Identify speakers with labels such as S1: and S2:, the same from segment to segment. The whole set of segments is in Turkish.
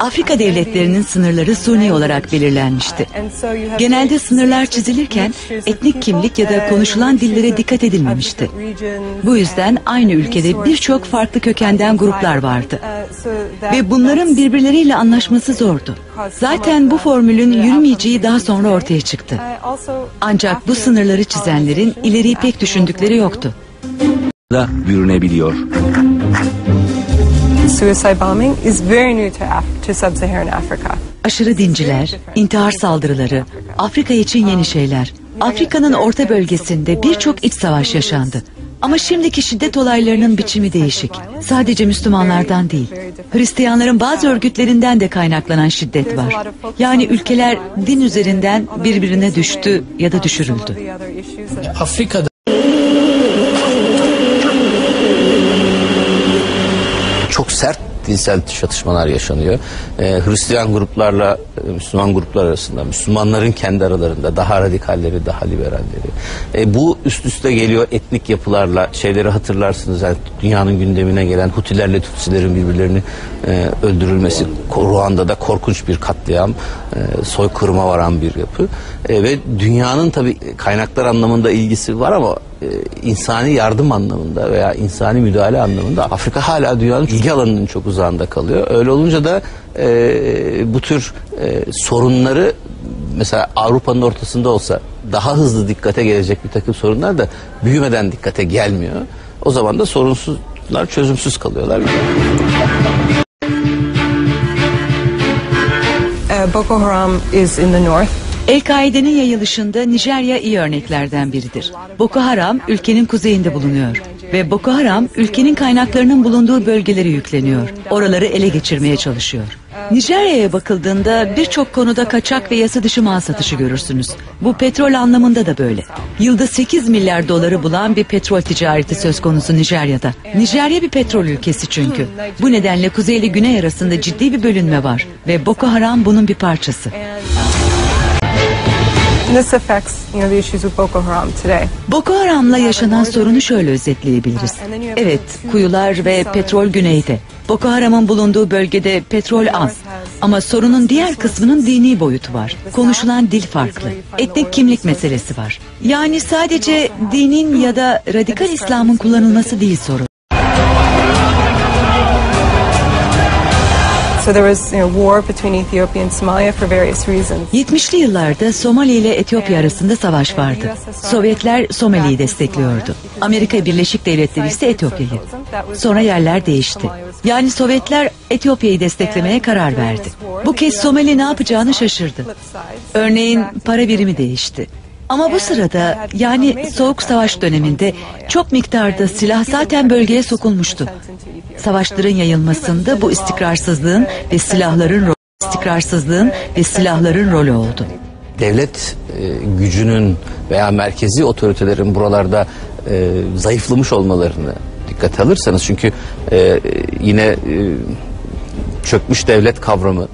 S1: Afrika devletlerinin sınırları suni olarak belirlenmişti. Genelde sınırlar çizilirken etnik kimlik ya da konuşulan dillere dikkat edilmemişti. Bu yüzden aynı ülkede birçok farklı kökenden gruplar vardı. Ve bunların birbirleriyle anlaşması zordu. Zaten bu formülün yürümeyeceği daha sonra ortaya çıktı. Ancak bu sınırları çizenlerin ileriyi pek düşündükleri yoktu.
S2: Da bürünebiliyor.
S3: Suicide bombing is very new to, Af- to sub-Saharan Africa.
S1: Aşırı dinciler, intihar saldırıları, Afrika için yeni şeyler. Afrika'nın orta bölgesinde birçok iç savaş yaşandı. Ama şimdiki şiddet olaylarının biçimi değişik. Sadece Müslümanlardan değil. Hristiyanların bazı örgütlerinden de kaynaklanan şiddet var. Yani ülkeler din üzerinden birbirine düştü ya da düşürüldü.
S4: Afrika'da
S5: çok sert dinsel çatışmalar yaşanıyor. Ee, Hristiyan gruplarla e, Müslüman gruplar arasında, Müslümanların kendi aralarında daha radikalleri, daha liberalleri. E, bu üst üste geliyor etnik yapılarla şeyleri hatırlarsınız. Yani dünyanın gündemine gelen Hutilerle Tutsilerin birbirlerini e, öldürülmesi, Ruanda'da korkunç bir katliam, e, soykırıma varan bir yapı. E, ve dünyanın tabii kaynaklar anlamında ilgisi var ama e, insani yardım anlamında veya insani müdahale anlamında Afrika hala dünyanın ilgi alanının çok uzağında kalıyor. Öyle olunca da e, bu tür e, sorunları mesela Avrupa'nın ortasında olsa daha hızlı dikkate gelecek bir takım sorunlar da büyümeden dikkate gelmiyor. O zaman da sorunsuzlar çözümsüz kalıyorlar.
S3: Uh, Boko Haram is in the north.
S1: El-Kaide'nin yayılışında Nijerya iyi örneklerden biridir. Boko Haram ülkenin kuzeyinde bulunuyor ve Boko Haram ülkenin kaynaklarının bulunduğu bölgeleri yükleniyor. Oraları ele geçirmeye çalışıyor. Nijerya'ya bakıldığında birçok konuda kaçak ve yasa dışı mal satışı görürsünüz. Bu petrol anlamında da böyle. Yılda 8 milyar doları bulan bir petrol ticareti söz konusu Nijerya'da. Nijerya bir petrol ülkesi çünkü. Bu nedenle kuzey ile güney arasında ciddi bir bölünme var ve Boko Haram bunun bir parçası.
S3: Boko Haram today.
S1: Boko Haram'la yaşanan sorunu şöyle özetleyebiliriz. Evet, kuyular ve petrol güneyde. Boko Haram'ın bulunduğu bölgede petrol az. Ama sorunun diğer kısmının dini boyutu var. Konuşulan dil farklı. Etnik kimlik meselesi var. Yani sadece dinin ya da radikal İslam'ın kullanılması değil sorun.
S3: So there was you know, war between Ethiopia and Somalia for various reasons.
S1: 70'li yıllarda Somali ile Etiyopya arasında savaş vardı. Sovyetler Somali'yi destekliyordu. Amerika Birleşik Devletleri ise Etiyopya'yı. Sonra yerler değişti. Yani Sovyetler Etiyopya'yı desteklemeye karar verdi. Bu kez Somali ne yapacağını şaşırdı. Örneğin para birimi değişti. Ama bu sırada yani Soğuk Savaş döneminde çok miktarda silah zaten bölgeye sokulmuştu. Savaşların yayılmasında bu istikrarsızlığın ve silahların ro- istikrarsızlığın ve silahların rolü oldu.
S5: devlet e, gücünün veya merkezi otoritelerin buralarda e, zayıflamış olmalarını dikkate alırsanız çünkü e, yine e, çökmüş devlet kavramı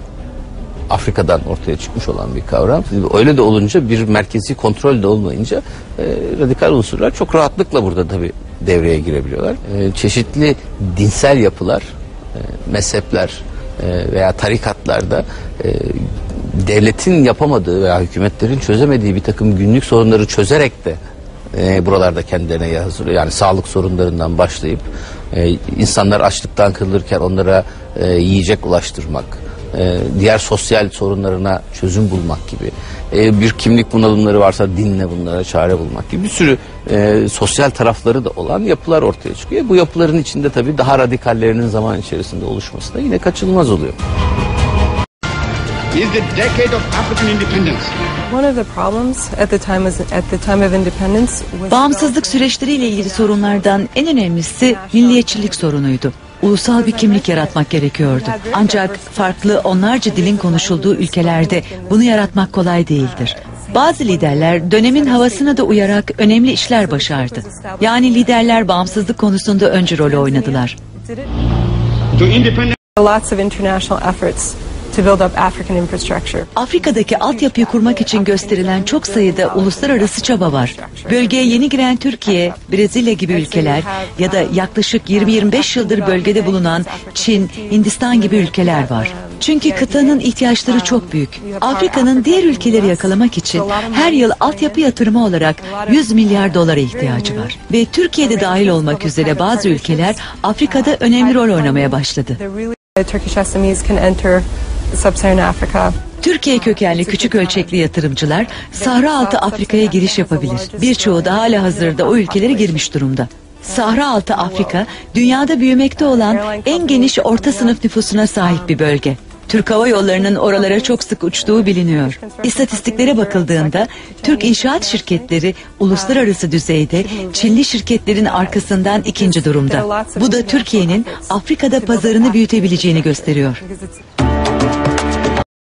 S5: Afrika'dan ortaya çıkmış olan bir kavram. Öyle de olunca bir merkezi kontrol de olmayınca e, radikal unsurlar çok rahatlıkla burada tabii devreye girebiliyorlar. E, çeşitli dinsel yapılar, e, mezhepler e, veya tarikatlarda e, devletin yapamadığı veya hükümetlerin çözemediği bir takım günlük sorunları çözerek de e, buralarda kendilerine yer hazırlıyor. Yani sağlık sorunlarından başlayıp e, insanlar açlıktan kırılırken onlara e, yiyecek ulaştırmak, e, diğer sosyal sorunlarına çözüm bulmak gibi, e, bir kimlik bunalımları varsa dinle bunlara çare bulmak gibi bir sürü e, sosyal tarafları da olan yapılar ortaya çıkıyor. Bu yapıların içinde tabii daha radikallerinin zaman içerisinde oluşması da yine kaçınılmaz oluyor.
S6: is the decade of African independence.
S3: One of the problems at the time was at the time of independence was
S1: Bağımsızlık süreçleriyle ilgili sorunlardan en önemlisi milliyetçilik sorunuydu. Ulusal bir kimlik yaratmak gerekiyordu. Ancak farklı onlarca dilin konuşulduğu ülkelerde bunu yaratmak kolay değildir. Bazı liderler dönemin havasına da uyarak önemli işler başardı. Yani liderler bağımsızlık konusunda öncü rol oynadılar.
S6: To
S3: build up African infrastructure.
S1: Afrika'daki altyapıyı kurmak için gösterilen çok sayıda uluslararası çaba var. Bölgeye yeni giren Türkiye, Brezilya gibi ülkeler ya da yaklaşık 20-25 yıldır bölgede bulunan Çin, Hindistan gibi ülkeler var. Çünkü kıtanın ihtiyaçları çok büyük. Afrika'nın diğer ülkeleri yakalamak için her yıl altyapı yatırımı olarak 100 milyar dolara ihtiyacı var. Ve Türkiye'de dahil olmak üzere bazı ülkeler Afrika'da önemli rol oynamaya başladı.
S3: Turkish SMEs can enter.
S1: Türkiye kökenli küçük ölçekli yatırımcılar Sahra Altı Afrika'ya giriş yapabilir. Birçoğu da hala hazırda o ülkelere girmiş durumda. Sahra Altı Afrika, dünyada büyümekte olan en geniş orta sınıf nüfusuna sahip bir bölge. Türk Hava Yolları'nın oralara çok sık uçtuğu biliniyor. İstatistiklere bakıldığında Türk inşaat şirketleri uluslararası düzeyde Çinli şirketlerin arkasından ikinci durumda. Bu da Türkiye'nin Afrika'da pazarını büyütebileceğini gösteriyor.
S3: Thank you.